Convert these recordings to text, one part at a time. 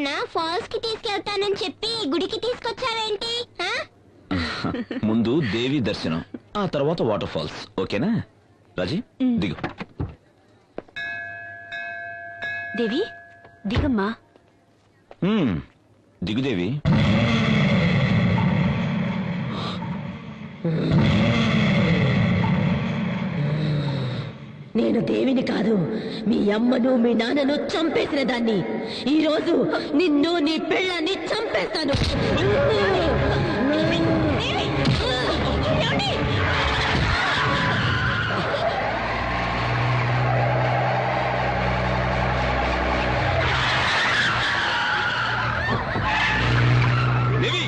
నాన్న ఫాల్స్కి తీసుకెళ్తానని చెప్పి గుడికి తీసుకొచ్చావేంటి? ఆ? ముందు దేవి దర్శనం ఆ తర్వాత వాటర్ ఫాల్స్ ఓకేనా? రాజీ దిగు. దేవి దిగమ్మా. హ్మ్, దిగు దేవి. నేను దేవిని కాదు. మీ అమ్మను మీ నాన్నను చంపేసిన దాన్ని. ఈరోజు నిన్ను నీ పెళ్ళాన్ని చంపేస్తాను దేవి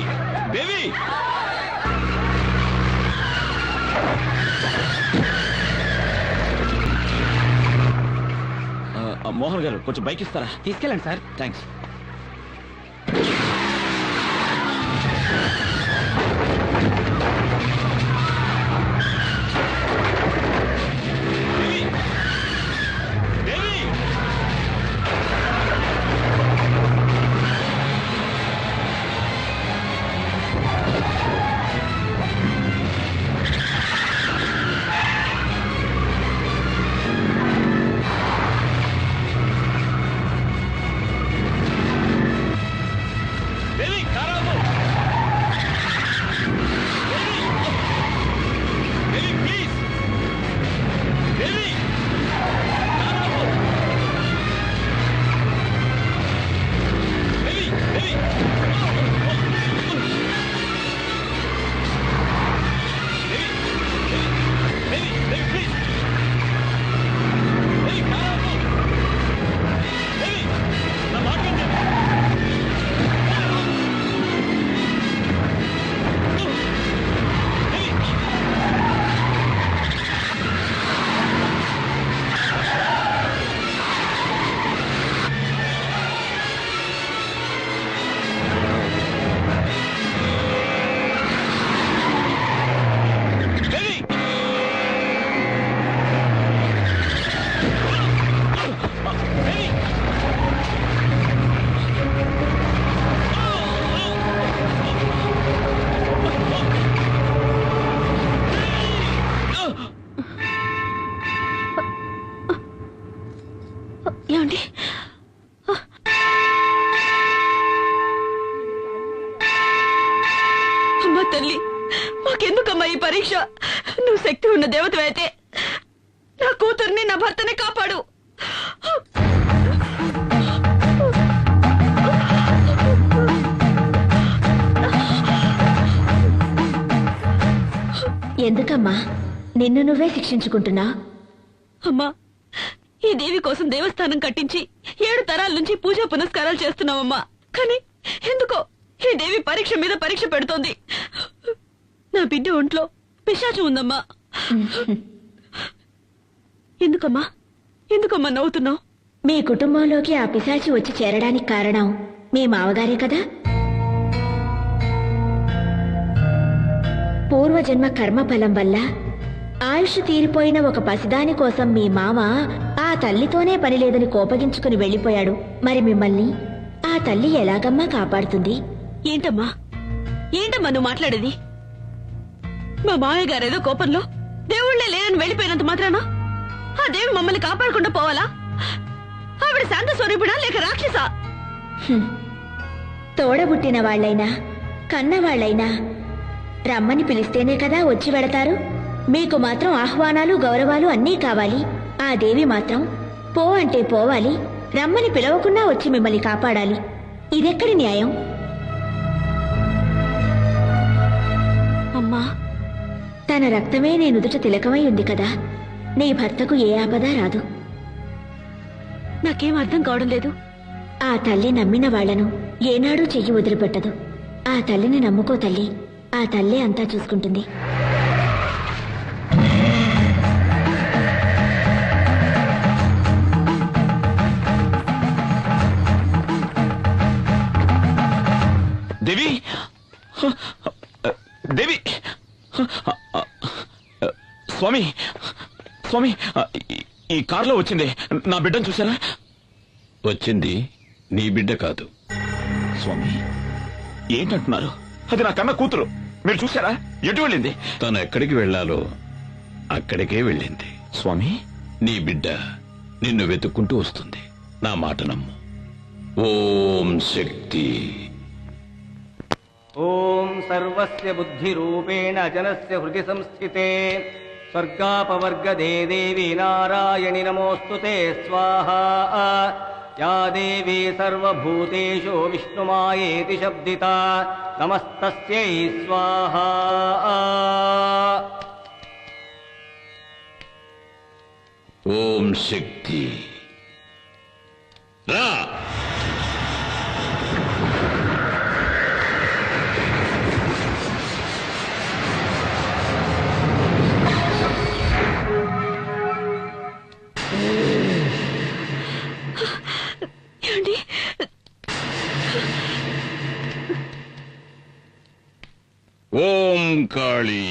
దేవి ఆ, ఆ, మోహన్ గారు కొంచెం బైక్ ఇస్తారా? తీసుకెళ్ళండి సార్. థ్యాంక్స్ నా కూతుర్ని నా భర్తని కాపాడు. ఎందుకమ్మా? నిన్ను నువ్వే శిక్షించుకుంటున్నా? అమ్మా ఈ దేవి కోసం దేవస్థానం కట్టించి ఏడు తరాల నుంచి పూజా పునస్కారాలు చేస్తున్నావమ్మా. కానీ ఎందుకో ఈ దేవి పరీక్ష మీద పరీక్ష పెడుతోంది. నా బిడ్డ ఒంట్లో పిశాచం ఉందమ్మా. ఎందుకమ్మా? ఎందుకమ్మా నవ్వుతున్నావు? మీ కుటుంబంలోకి ఆ పిశాచి వచ్చి చేరడానికి కారణం మీ మావగారే కదా? పూర్వజన్మ కర్మఫలం వల్ల ఆయుష్ తీరిపోయిన ఒక పసిదాని కోసం మీ మామ ఆ తల్లితోనే పని లేదని కోపగించుకుని వెళ్ళిపోయాడు. మరి మిమ్మల్ని ఆ తల్లి ఎలాగమ్మా కాపాడుతుంది? ఏంటమ్మా? ఏంటమ్మా నువ్వు మాట్లాడేది? మా మామయ్య గారేదో కోపంలో దేవుళ్ళే లేరని వెళ్ళిపోయినంత మాత్రాన? ఆ దేవి మమ్మల్ని కాపాడకుండా పోవాలా? ఆవిడ శాంత స్వరూపిడా లేక రాక్షస? తోడబుట్టిన వాళ్ళైనా కన్నవాళ్ళైనా రమ్మని పిలిస్తేనే కదా వచ్చి వెడతారు మీకు మాత్రం ఆహ్వానాలు గౌరవాలు అన్నీ కావాలి. ఆ దేవి మాత్రం పో అంటే పోవాలి రమ్మని పిలవకుండా వచ్చి మిమ్మల్ని కాపాడాలి. ఇదెక్కడి న్యాయం? అమ్మా తన రక్తమే నేనుదుట తిలకమై ఉంది కదా. నీ భర్తకు ఏ ఆపద రాదు. నాకేం అర్థం కావడం లేదు. ఆ తల్లి నమ్మిన వాళ్ళను ఏనాడూ చెయ్యి వదిలిపెట్టదు. ఆ తల్లిని నమ్ముకో తల్లి. ఆ తల్లే అంతా చూసుకుంటుంది. దేవి! దేవి! స్వామి! స్వామి ఈ కారులో వచ్చింది. నా బిడ్డను చూసారా వచ్చింది. నీ బిడ్డ కాదు. స్వామి ఏంటంటున్నారు? అది నా కన్న కూతురు. మీరు చూసారా ఎటు వెళ్ళింది? తను ఎక్కడికి వెళ్ళాలో అక్కడికే వెళ్ళింది. స్వామి? నీ బిడ్డ నిన్ను వెతుక్కుంటూ వస్తుంది. నా మాట నమ్ము. ఓం శక్తి. ఓం సర్వస్య బుద్ధి రూపేణ జనస్య హృది సంస్థితే. स्वर्गापवर्गदे देवी नारायणि नमोऽस्तु ते स्वाहा। या देवी सर्वभूतेषु विष्णुमायेति शब्दिता। नमस्तस्यै स्वाहा। ॐ शक्ति। ఓం కాళీ.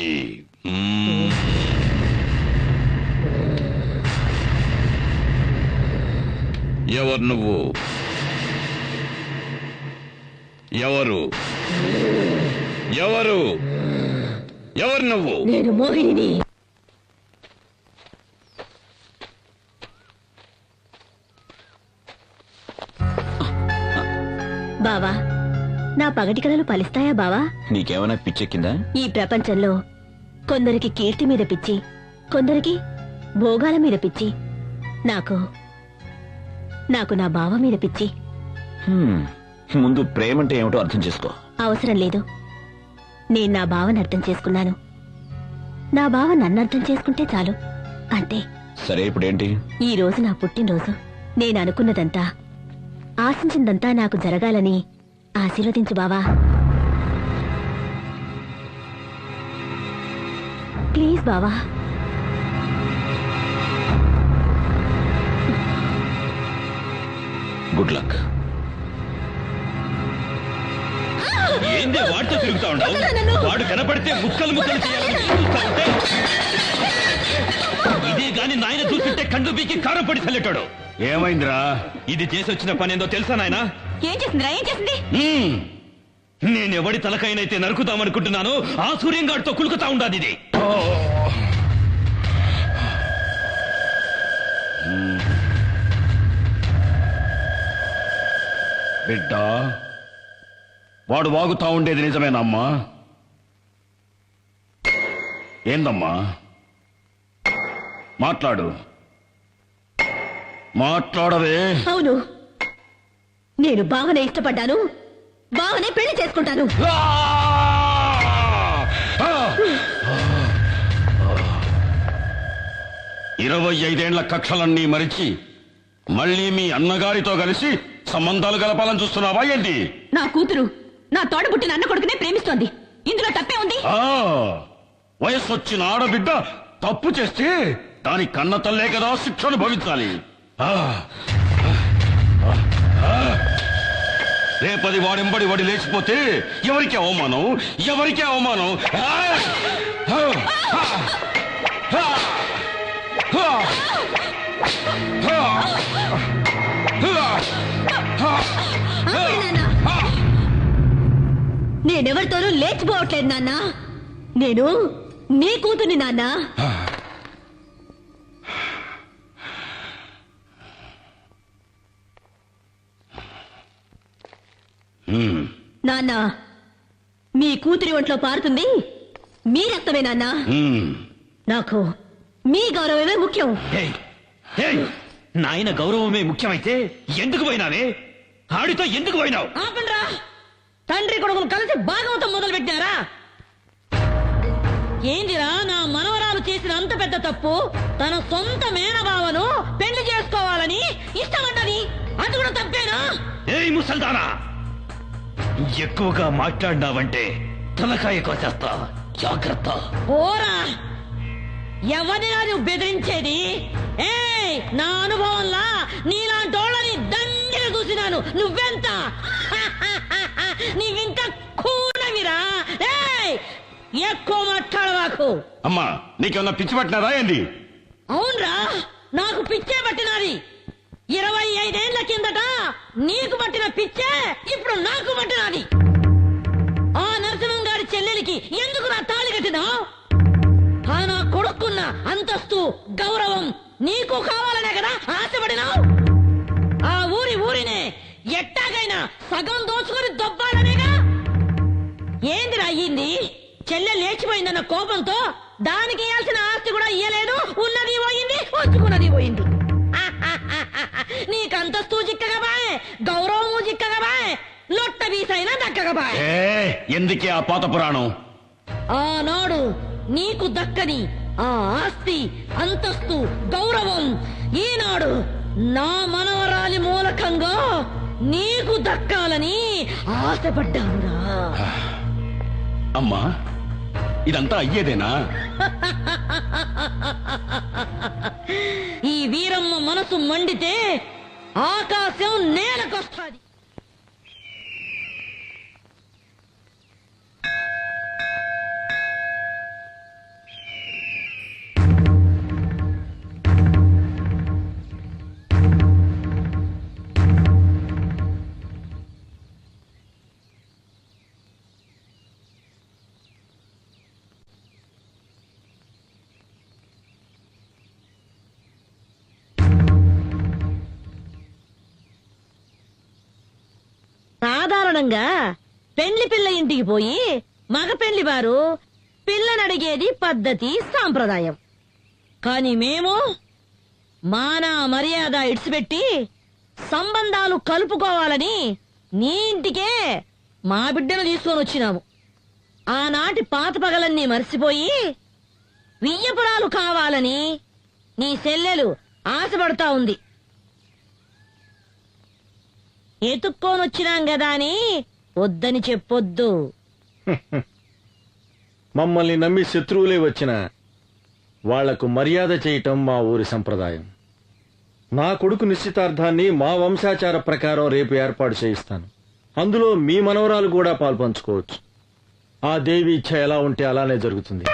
ఎవరు నువ్వు? ఎవరు? ఎవరు? ఎవరు నువ్వు? నేను మోహిని. బావా నా పగటి కలలు ఫలిస్తాయా బావా? నీకేమైనా పిచ్చెక్కిందా? ఈ ప్రపంచంలో కొందరికి కీర్తి మీద పిచ్చి కొందరికి భోగాల మీద పిచ్చి నాకు నాకు నా బావ మీద పిచ్చి. ముందు ప్రేమంటే ఏమిటో అర్థం చేసుకో. అవసరం లేదు. నేను నా బావని అర్థం చేసుకున్నాను. నా బావ నన్ను అర్థం చేసుకుంటే చాలు. అంతే. సరే ఇప్పుడేంటి? ఈ రోజు నా పుట్టినరోజు. నేను అనుకున్నదంతా ఆశించిందంతా నాకు జరగాలని ఆశీర్వదించు బావా. ప్లీజ్ బావా. Good luck. ఏందే వాడితో తిరుగుతా ఉండవు వాడు కనపడితే ముక్కలు ముక్కలు చేయాలని చూస్తా ఉంటే? ఇదే గాని నాయన చూస్తుంటే కండు బీకి కారం పడి చల్లెట్టాడు ఏమైందిరా? ఇది చేసి వచ్చిన పని ఏందో తెలుసా నాయన? ఏం చేసిందిరా? ఏం చేసింది? నేను ఎవడి తలకైనైతే నరుకుతామనుకుంటున్నానో ఆ సూర్యంగాడితో కులుకుతా ఉండాది ఇది. బిడ్డ వాడు వాగుతా ఉండేది నిజమేనమ్మా. ఏందమ్మా? మాట్లాడు. మాట్లాడవే. అవును. నేను బావనే ఇష్టపడ్డాను. బావనే పెళ్ళి చేసుకుంటాను! ఇరవై ఐదేండ్ల కక్షలన్నీ మరిచి మళ్ళీ మీ అన్నగారితో కలిసి సంబంధాలు గలపాలని చూస్తున్నావా ఏంటి? నా కూతురు నా తోడబుట్టిన అన్న కొడుకునే ప్రేమిస్తోంది. ఇందులో తప్పే ఉంది. వయస్సు వచ్చిన ఆడబిడ్డ తప్పు చేస్తే దాని కన్న తల్లే కదా శిక్షను భవించాలి రేపది వాడెంబడి వాడి లేచిపోతే ఎవరికి అవమానం? ఎవరికి అవమానం. నేనెవరితోనూ లేచిపోవట్లేదు నాన్న. నేను నీ కూతుని నాన్న. నాన్న. మీ కూతురి ఒంట్లో పారుతుంది. మీ రక్తమే నాన్న. నాకు మీ గౌరవమే ముఖ్యం. నాయన గౌరవమే ముఖ్యమైతే ఎందుకు పోయినావే? ఆడితో ఎందుకు పోయినావు? ఆపండ్రా. తండ్రి కొడుకులు కలిసి భాగవతం మొదలు పెట్టారా ఏందిరా నా మనవరాలు చేసిన అంత పెద్ద తప్పు? తన సొంత మేనబావను పెళ్ళి చేసుకోవాలని ఇష్టపడ్డది. అది కూడా తప్పేనా? ఏయ్ ముసల్దానా! ఎక్కువగా మాట్లాడినావంటే తలకాయ కోసేస్తా జాగ్రత్త. పోరా. ఎవరినా నువ్వు బెదిరించేది? ఏయ్ నా అనుభవంలా నీలాంటోళ్ళని దండిగా చూసినాను. నువ్వెంత? నీవింకా కూడవిరా ఏయ్ ఎక్కువ మాట్లాడవాకు. అమ్మా నీకేమన్నా పిచ్చి పట్టినారా ఏంది? అవునరా నాకు పిచ్చే పట్టినది. ఇరవై ఐదేళ్ళ కిందట నీకు పట్టిన పిచ్చే ఇప్పుడు నాకు పట్టినది. ఆ నరసింహం గారి చెల్లెలికి ఎందుకు నా తాళి కట్టినావు? ఆ నా కొడుకున్న అంతస్తు గౌరవం నీకు కావాలనే కదా ఆశపడినావు? ఆ ఊరి ఊరినే ఎట్టాగైనా సగం దోచుకుని దొబ్బాలనేగా? ఏందిరా అయ్యింది? చెల్లె లేచిపోయిందన్న కోపంతో దానికి ఇయ్యాల్సిన ఆస్తి కూడా ఇయ్యలేదు ఉన్నది పోయింది ఉంచుకున్నది పోయింది. అంతస్తు చిక్కగా బాయ్. గౌరవము చిక్కగా బాయ్. లొట్ట బీసైనా దక్కగా బాయ్. ఏ ఎందుకే ఆ పాత పురాణం? ఆనాడు నీకు దక్కని ఆ ఆస్తి అంతస్తు గౌరవం ఈనాడు నా మనవరాలి మూలకంగా నీకు దక్కాలని ఆశపడ్డానురా అమ్మా ఇదంతా అయ్యేదేనా? ఈ వీరమ్మ మనసు మండితే ఆకాశం నేలకొస్తాది సాధారణంగా పెండ్లి పిల్ల ఇంటికి పోయి మగ పెళ్ళి వారు పిల్లనడిగేది పద్ధతి సాంప్రదాయం. కాని మేము మాన మర్యాద ఇడిచిపెట్టి సంబంధాలు కలుపుకోవాలని నీ ఇంటికే మా బిడ్డను తీసుకొని వచ్చినాము. ఆనాటి పాత పగలన్నీ మర్చిపోయి వియ్యపురాలు కావాలని నీ సెల్లెలు ఆశపడతా ఉంది. ఎతుక్కోనొచ్చినాం కదా అని వద్దని చెప్పొద్దు. మమ్మల్ని నమ్మి శత్రువులే వచ్చిన వాళ్ళకు మర్యాద చేయటం మా ఊరి సంప్రదాయం. నా కొడుకు నిశ్చితార్థాన్ని మా వంశాచార ప్రకారం రేపు ఏర్పాటు చేయిస్తాను. అందులో మీ మనవరాలు కూడా పాల్పంచుకోవచ్చు. ఆ దేవి ఇచ్చ ఎలా ఉంటే అలానే జరుగుతుంది.